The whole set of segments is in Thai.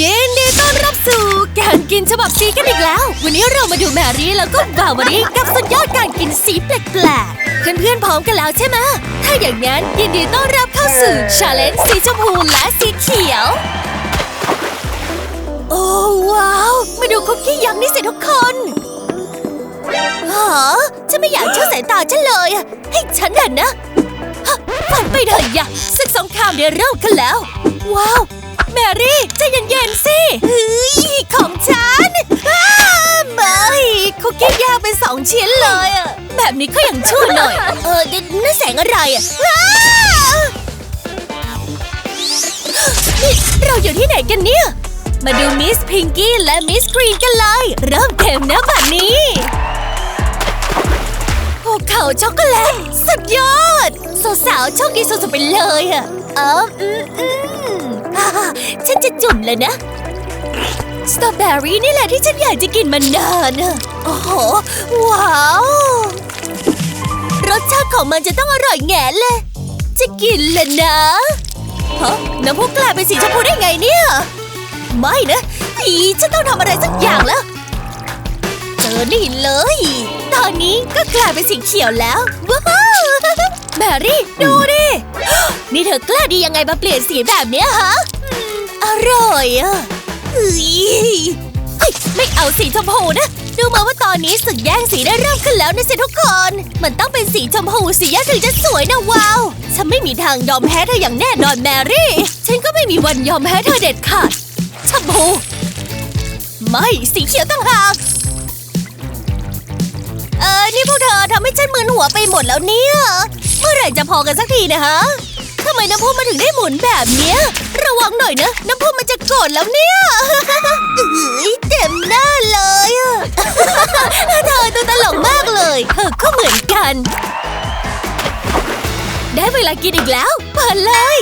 ยินดีต้อนรับสู่การกินฉบับซีกันอีกแล้ว วันนี้เรามาดูแมรี่แล้วก็บาวารีกับสุดยอดการกินสีแปลกๆเพื่อนๆพร้อมกันแล้วใช่ไหมถ้าอย่างนั้นยินดีต้อนรับเข้าสู่ชาเลนจ์สีชมพูและสีเขียว โอ้ว้าว มาดูคุกกี้ยักษ์นี่สิทุกคนฮะฉันไม่อยากเชื่อสายตาฉันเลยอะให้ฉันเห็นนะฮะฝันไปเถอะอย่าศึกสงครามได้เริ่มขึ้นแล้ว ว้าว แมรี่ใจเย็นๆสิเฮ้ยของฉันอ้าไม่คุกกี้ย่างเป็นสองชิ้นเลยอะแบบนี้ก็ยังชั่วหน่อย เออนั่นแสงอะไรอะอ้านี่เราอยู่ที่ไหนกันเนี่ย มาดูมิสพิงกี้และมิสกรีนกันเลย เริ่มเกมนะบัดนี้ภูเขาช็อกโกแลต สุดยอด สาวๆโชคดีสุดๆไปเลยอะเอออืมอืมอ่าฉัน จะจุ่มเลยนะ สตรอเบอรี่นี่แหละที่ฉันอยากจะกินมานานอะโอ้โห ว้าว รสชาติของมันจะต้องอร่อยแง่เลย จะกินเลยนะฮะน้ำพุกลายเป็นสีชมพูได้ไงเนี่ย ไม่นะอีฉันต้องทำอะไรสักอย่างแล้วเจอนี่เลย ตอนนี้ก็กลายเป็นสีเขียวแล้ว ว้าวแมรี่ ดูดิ นี่เธอกล้าดียังไงมาเปลี่ยนสีแบบเนี้ยฮะ อร่อยอะเฮ้ยเฮ้ยไม่เอาสีชมพูนะ ดูมาว่าตอนนี้ศึกแย่งสีได้เริ่มขึ้นแล้วนะสิทุกคน มันต้องเป็นสีชมพูสีแยกถึงจะสวยนะว้าว ฉันไม่มีทางยอมแพ้เธออย่างแน่นอนแมรี่ ฉันก็ไม่มีวันยอมแพ้เธอเด็ดขาดชมพู ไม่สีเขียวต่างหากเออนี่พวกเธอทำให้ฉันมึนหัวไปหมดแล้วเนี่ย เมื่อไหร่จะพอกันสักทีนะฮะำไมน้ำพุมันถึงได้หมุนแบบเนี้ย ระวังหน่อยนะ น้ำพุมันจะโกรธแล้วเนี่ยเอ้ยเต็มหน้าเลยอะเธอตัวตลกมากเลยเธอก็เหมือนกัน ได้เวลากินอีกแล้ว เปิดเลย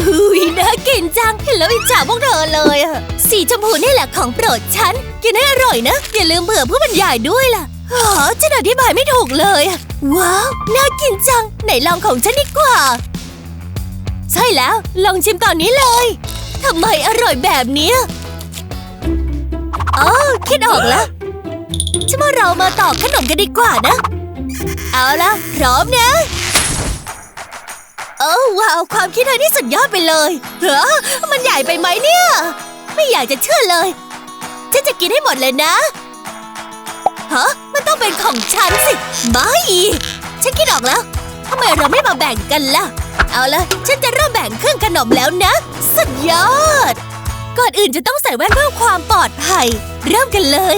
อุ้ยน่ากินจังเห็นแล้วอิจฉาพวกเธอเลยอะสีชมพูนี่แหละของโปรดฉัน กินให้อร่อยนะ อย่าลืมเผื่อผู้บรรยายด้วยล่ะอ๋อฉันอธิบายไม่ถูกเลยอะว้าว น่ากินจัง ไหนลองของฉันดีกว่า ใช่แล้ว ลองชิมตอนนี้เลยทำไมอร่อยแบบนี้อ๋อคิดออกแล้วฉันว่าเรามาต่อขนมกันดีกว่านะ เอาละพร้อมนะโอ้ว้าวความคิดเธอนี่สุดยอดไปเลยเฮ้อมันใหญ่ไปไหมเนี่ย ไม่อยากจะเชื่อเลยฉันจะกินให้หมดเลยนะฮะมันต้องเป็นของฉันสิไม่ฉันคิดออกแล้วทำไมเราไม่มาแบ่งกันล่ะ เอาละฉันจะเริ่มแบ่งเครื่องขนมแล้วนะ สุดยอด ก่อนอื่นจะต้องใส่แว่นเพื่อความปลอดภัย เริ่มกันเลย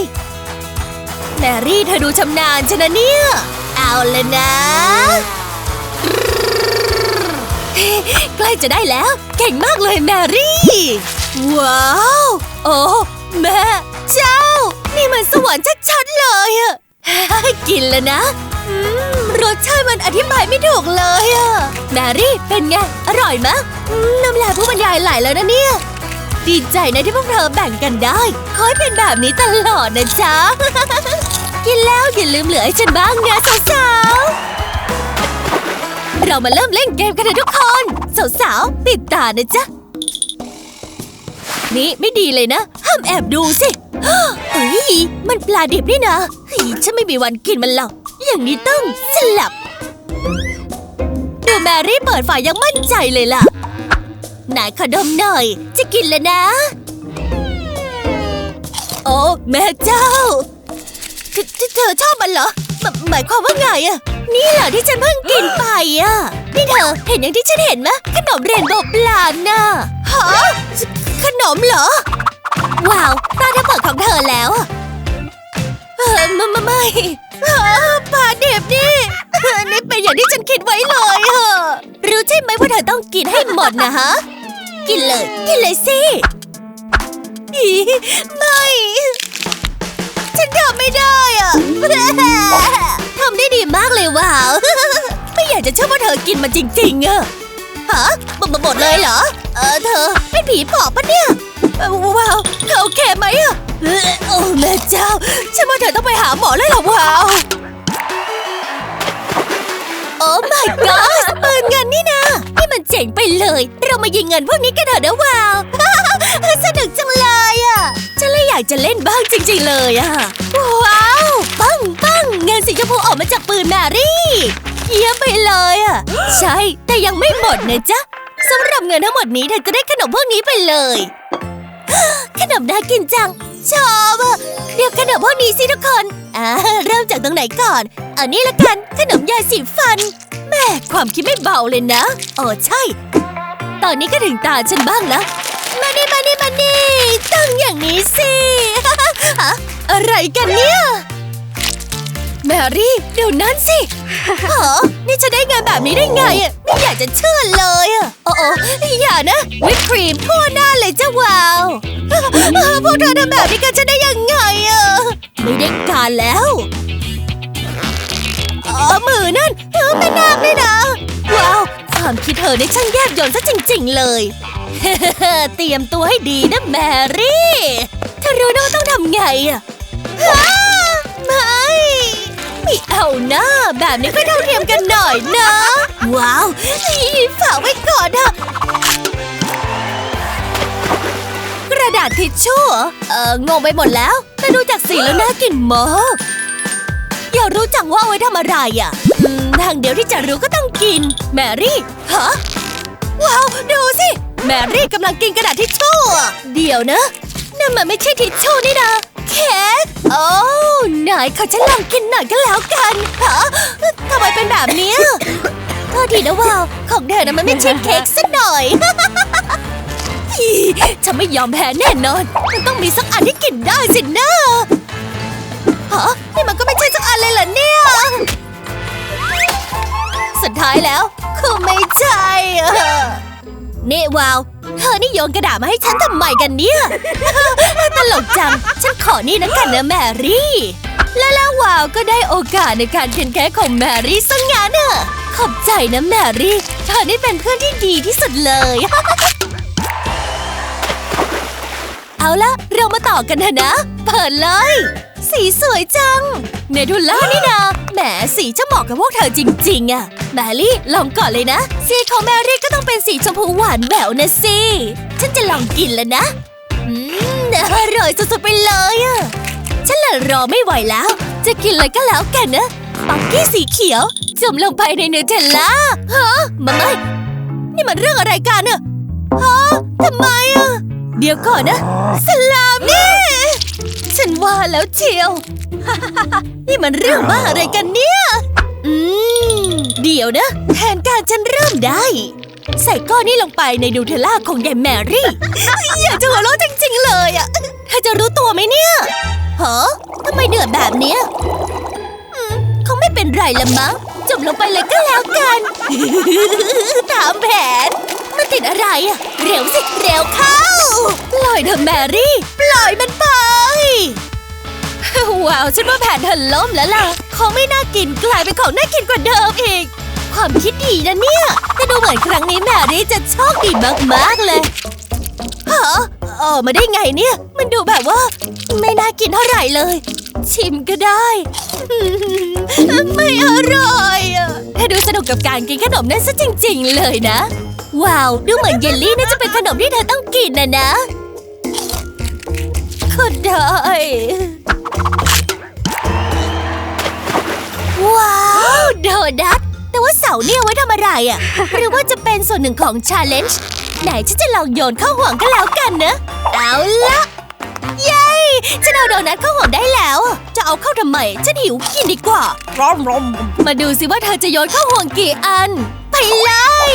แมรี่เธอดูชำนาญชนะเนี่ย เอาเลยนะ ใกล้จะได้แล้ว เก่งมากเลยแมรี่ ว้าว โอ้แม่เจ้า นี่มันสวรรค์ชัดๆเลยอะกินแล้วนะ อืม รสชาติมันอธิบายไม่ถูกเลยอะแมรี่เป็นไง อร่อยมะอืมน้ำลายผู้บรรยายไหลแล้วนะเนี่ย ดีใจนะที่พวกเธอแบ่งกันได้ขอให้เป็นแบบนี้ตลอดนะจ๊ะ กินแล้วอย่าลืมเหลือให้ฉันบ้างนะสาวๆ เรามาเริ่มเล่นเกมกันเถอะทุกคน สาวๆ ปิดตานะจ๊ะ นี่ไม่ดีเลยนะ ห้ามแอบดูสิเอ้ย มันปลาดิบนี่นะเฮ้ยฉันไม่มีวันกินมันหรอก อย่างนี้ต้อง สลับ ดูแมรี่เปิดฝายังมั่นใจเลยล่ะไหนขอดมหน่อย จะกินแล้วนะ โอ้แม่เจ้าเธอเธอชอบมันเหรอ หมายความว่าไงอะนี่เหรอที่ฉันเพิ่งกินไปอะ นี่เธอเห็นอย่างที่ฉันเห็นไหมขนมเรนโบว์ปลาน่ะฮะขนมเหรอ ว้าวตาเธอเปิดของเธอแล้ว เออไม่ไม่ไม่ ปลาเด็บนี่นี่เป็นอย่างที่ฉันคิดไว้เลยเหรอรู้ใช่ไหมว่าเธอต้องกินให้หมดนะฮะ กินเลย กินเลยสิอีไม่ ฉันทำไม่ได้อะทำได้ดีมากเลยว้าว ไม่อยากจะเชื่อว่าเธอกินมันจริงๆอะฮะหมดหมดเลยเหรอ เออเธอเป็นผีปอบปะเนี่ย ว้าวเธอโอเคไหมอะเอ่อ โอ้แม่เจ้า ฉันว่าเธอต้องไปหาหมอแล้วล่ะว้าวโอ้ my god ปืนเงินนี่นะนี่มันเจ๋งไปเลย เรามายิงเงินพวกนี้กันเถอะนะวาว สนุกจังเลยอะ ฉันเลยอยากจะเล่นบ้างจริงๆเลยอะ ว้าว ปังปังเงินสีชมพูออกมาจากปืนแมรี่ เยี่ยมไปเลยอะ ใช่ แต่ยังไม่หมดนะจ๊ะสำหรับเงินทั้งหมดนี้เธอจะได้ขนมพวกนี้ไปเลย ขนมน่ากินจัง ชอบอะเดี๋ยวขนมพวกนี้สิทุกคนอ่าเริ่มจากตรงไหนก่อนอันนี้ละกันขนมยาสีฟันแม่ความคิดไม่เบาเลยนะโอ๋อใช่ ตอนนี้ก็ถึงตาฉันบ้างแล้วมานี่มานี่มานี่ต้องอย่างนี้สิฮะอะไรกันเนี่ยแมรี่เดี๋ยวนั้นสิฮะนี่จะได้งินแบบนี้ได้ไงอะไม่อยากจะเชื่อเลยอะโอ้โอ้อย่านะวิปครีมทั่วหน้าเลยเจ้าวาว พวกเธอทำแบบนี้กันจะได้ยังไงอะไม่ได้การแล้วออมือนั่นเออแม่นาคเลยนะ ว้าว ความคิดเธอในช่างแยบยลซะจริง ๆ เลยเตรียมตัวให้ดีนะแมรี่เธอรู้นะว่าต้องทำไงอะไม่ไม่เอาหน้าแบบนี้ก็เท่าเทียมกันหน่อยนะ ว้าวอีฝากไว้ก่อนเถอะ ดาษทิชชู่เอองงไปหมดแล้ว แต่ดูจากสีแล้วน่ากินมากอยากรู้จังว่าเอาไว้ทำอะไรอะทางเดียวที่จะรู้ก็ต้องกิน แมรี่ฮะว้าวดูสิ แมรี่กำลังกินกระดาษทิชชู่เดี๋ยวนะนั่นมันไม่ใช่ทิชชู่นี่นะเค้กโอ้นายขอฉันลองกินหน่อยก็แล้วกันฮะทำไมเป็นแบบนี้ยโทษทีนะวาวของเธอนะมันไม่ใช่เค้กสักหน่อย ฉันไม่ยอมแพ้แน่นอน มันต้องมีสักอันที่กินได้สินะฮะนี่มันก็ไม่ใช่สักอันเลยเหรอเนี่ย สุดท้ายแล้วคงไม่ใช่อะนี่วาว เธอนี่โยนกระดาษมาให้ฉันทำไมกันเนี่ยตลกจัง ฉันขอนี่นะกันนะแมรี่ และแล้ววาวก็ได้โอกาสในการเขียนแค้ของแมรี่ซะงั้นน่ะขอบใจนะแมรี่ เธอนี่เป็นเพื่อนที่ดีที่สุดเลย เอาละเรามาต่อกันเถอะนะ เปิดเลย สีสวยจัง เนทูล่านี่นะแหมสีจะเหมาะกับพวกเธอจริงๆอะแมรี่ลองก่อนเลยนะ สีของแมรี่ก็ต้องเป็นสีชมพูหวานแหววนะสิฉันจะลองกินแล้วนะ อืมอร่อยสุดๆไปเลยอะฉันเลยรอไม่ไหวแล้ว จะกินเลยก็แล้วกันนะปักกี้สีเขียวจุ่มลงไปในเนเทลล่าฮะมาไม่นี่มันเรื่องอะไรกันอะฮะทำไมอะ เดี๋ยวก่อนนะ สลามนี่ ฉันว่าแล้วเชียว นี่มันเรื่องบ้าอะไรกันเนี่ย อืม เดี๋ยวนะ แทนการฉันเริ่มได้ ใส่ก้อนนี้ลงไปในดูเทลล่าของยายแมรี่ อยากจะหัวเราะจริงๆเลยอะเธอจะรู้ตัวไหมเนี่ยฮะทำไมเดือดแบบเนี้ยอืมคงไม่เป็นไรละมั้งจมลงไปเลยก็แล้วกัน ตามแผนมัน ติดอะไรอะเร็วสิ เร็วเข้า ปล่อยเธอแมรี่ ปล่อยมันไป ว้าวฉันว่าแผนเธอล้มแล้วล่ะของไม่น่ากินกลายเป็นของน่ากินกว่าเดิมอีก ความคิดดีนะเนี่ยแต่ดูเหมือนครั้งนี้แมรี่จะโชคดีมากๆเลยฮะ ออกมาได้ไงเนี่ย มันดูแบบว่า ไม่น่ากินเท่าไหร่เลย ชิมก็ได้ไม่อร่อยอะเธอดูสนุกกับการกินขนมนั่นซะจริง ๆ เลยนะ ว้าว ดูเหมือนเยลลี่น่าจะเป็นขนมที่เธอต้องกินนะนะก็ได้ว้าวโดนัทแต่ว่าเสาเนี่ยไว้ทำอะไรอะ่ะหรือว่าจะเป็นส่วนหนึ่งของชาเลนจ์ ไหนฉันจะลองโยนเข้าห่วงก็แล้วกันนะ เอาละเย้ฉันเอาโดนัทเข้าห่วงได้แล้ว จะเอาเข้าทำไม ฉันหิวกินดีกว่า มาดูสิว่าเธอจะโยนเข้าห่วงกี่อัน ไปเลย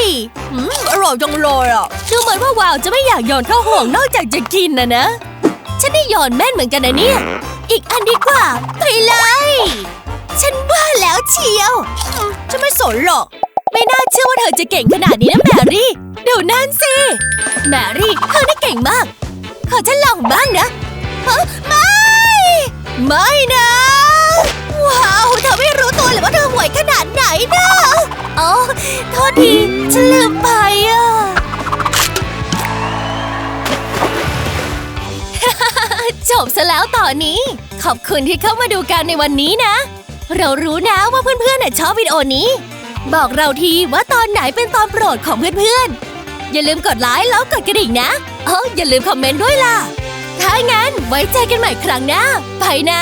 อืมอร่อยจังเลยอะ ดูเหมือนว่าวาวจะไม่อยากโยนเข้าห่วงนอกจากจะกินนะนะ ฉันได้โยนแม่นเหมือนกันนะเนี่ย อีกอันดีกว่า ไปเลย ฉันว่าแล้วเชียว ฉันไม่สนหรอก ไม่น่าเชื่อว่าเธอจะเก่งขนาดนี้นะแมรี่เดี๋ยวนั่นสิ แมรี่เธอได้เก่งมาก ขอฉันลองบ้างนะฮะไม่ ไม่นะ ว้าว เธอไม่รู้ตัวเลยว่าเธอห่วยขนาดไหนนะอ๋อโทษที ฉันลืมไปอะจบซะแล้วตอนนี้ ขอบคุณที่เข้ามาดูกันในวันนี้นะ เรารู้นะว่าเพื่อนๆชอบวิดีโอนี้ บอกเราทีว่าตอนไหนเป็นตอนโปรดของเพื่อนๆ อย่าลืมกดไลค์แล้วกดกระดิ่งนะเอ๋ออย่าลืมคอมเมนต์ด้วยล่ะ ถ้างั้นไว้เจอกันใหม่ครั้งหน้า ไปนะ